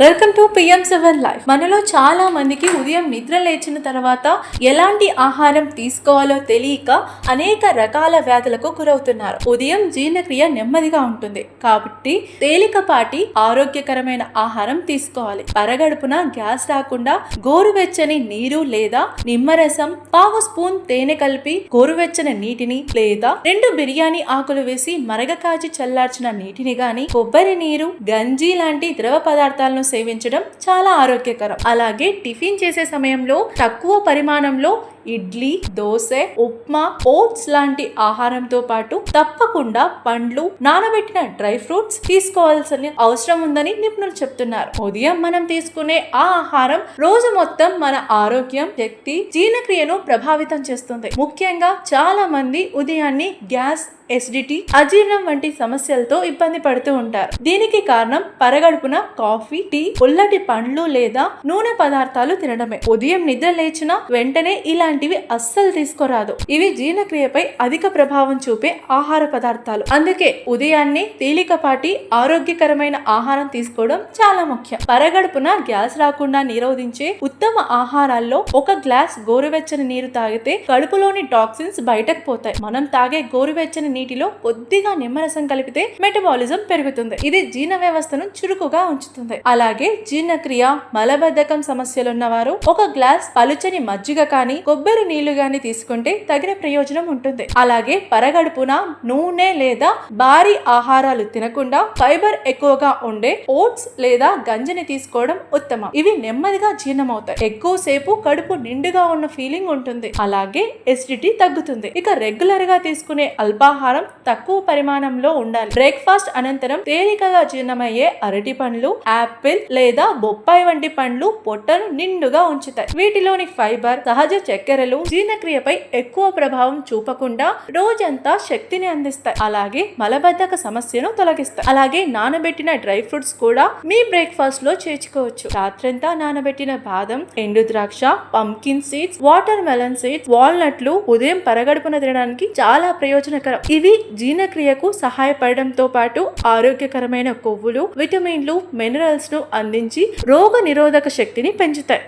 Welcome to PM seven life మనలో చాలా మందికి ఉదయం నిద్ర లేచిన తర్వాత ఎలాంటి ఆహారం తీసుకోవాలో తెలియక అనేక రకాల వ్యాధులకు గురవుతున్నారు. ఉదయం జీర్ణక్రియ నెమ్మదిగా ఉంటుంది. కాబట్టి తేలికపాటి ఆరోగ్యకరమైన ఆహారం తీసుకోవాలి. పరగడుపున గ్యాస్ రాకుండా గోరువెచ్చని నీరు లేదా నిమ్మరసం పావు స్పూన్ తేనె కలిపి గోరువెచ్చని నీటిని లేదా రెండు బిర్యానీ ఆకులు వేసి మరగ కాచి చల్లార్చిన నీటిని గాని కొబ్బరి నీరు గంజి లాంటి ద్రవ పదార్థాలను సేవించడం చాలా ఆరోగ్యకరం. అలాగే టిఫిన్ చేసే సమయంలో తక్కువ పరిమాణంలో ఇడ్లీ దోశ ఉప్మా ఓట్స్ లాంటి ఆహారంతో పాటు తప్పకుండా పండ్లు నానబెట్టిన డ్రై ఫ్రూట్స్ తీసుకోవాల్సిన అవసరం ఉందని నిపుణులు చెప్తున్నారు. ఉదయం మనం తీసుకునే ఆ ఆహారం రోజు మొత్తం మన ఆరోగ్యం శక్తి జీర్ణక్రియను ప్రభావితం చేస్తుంది. ముఖ్యంగా చాలా మంది ఉదయాన్నే గ్యాస్ ఎసిడిటీ అజీర్ణం వంటి సమస్యలతో ఇబ్బంది పడుతూ ఉంటారు. దీనికి కారణం పరగడుపున కాఫీ టీ పుల్లటి పండ్లు లేదా నూనె పదార్థాలు తినడమే. ఉదయం నిద్ర లేచిన వెంటనే ఇలాంటివి అస్సలు తీసుకోరాదు. ఇవి జీర్ణక్రియపై అధిక ప్రభావం చూపే ఆహార పదార్థాలు. అందుకే ఉదయాన్నే తేలికపాటి ఆరోగ్యకరమైన ఆహారం తీసుకోవడం చాలా ముఖ్యం. పరగడుపున గ్యాస్ రాకుండా నిరోధించే ఉత్తమ ఆహారాల్లో ఒక గ్లాస్ గోరువెచ్చని నీరు తాగితే కడుపులోని టాక్సిన్స్ బయటకు పోతాయి. మనం తాగే గోరువెచ్చని నీటిలో కొద్దిగా నిమ్మరసం కలిపితే మెటబాలిజం పెరుగుతుంది. ఇది జీర్ణ వ్యవస్థను చురుకుగా ఉంచుతుంది. అలాగే జీర్ణక్రియ మలబద్ధకం సమస్యలున్న వారు ఒక గ్లాస్ పలుచని మజ్జిగ కానీ కొబ్బరి నీళ్ళు గాని తీసుకుంటే తగిన ప్రయోజనం ఉంటుంది. అలాగే పరగడుపున నూనె లేదా భారీ ఆహారాలు తినకుండా ఫైబర్ ఎక్కువగా ఉండే ఓట్స్ లేదా గంజిని తీసుకోవడం ఉత్తమం. ఇవి నెమ్మదిగా జీర్ణమవుతాయి. ఎక్కువసేపు కడుపు నిండుగా ఉన్న ఫీలింగ్ ఉంటుంది. అలాగే ఎసిడిటీ తగ్గుతుంది. ఇక రెగ్యులర్గా తీసుకునే అల్పాహారం తక్కువ పరిమాణంలో ఉండాలి. బ్రేక్ఫాస్ట్ అనంతరం తేలికగా జీర్ణమయ్యే అరటి పండ్లు యాపిల్ లేదా బొప్పాయి వంటి పండ్లు పొట్టను నిండుగా ఉంచుతాయి. వీటిలోని ఫైబర్ సహజ చక్కెరలు జీర్ణక్రియపై ఎక్కువ ప్రభావం చూపకుండా రోజంతా శక్తిని అందిస్తాయి. అలాగే మలబద్ధక సమస్యను తొలగిస్తాయి. అలాగే నానబెట్టిన డ్రై ఫ్రూట్స్ కూడా మీ బ్రేక్ఫాస్ట్లో చేర్చుకోవచ్చు. రాత్రంతా నానబెట్టిన బాదం ఎండు ద్రాక్ష pumpkin seeds watermelon seeds వాల్నట్లు ఉదయం పరగడుపున తినడానికి చాలా ప్రయోజనకరం. ఇవి జీర్ణక్రియకు సహాయపడడంతో పాటు ఆరోగ్యకరమైన కొవ్వులు విటమిన్లు మినరల్స్ను అందించి రోగ నిరోధక శక్తిని పెంచుతాయి.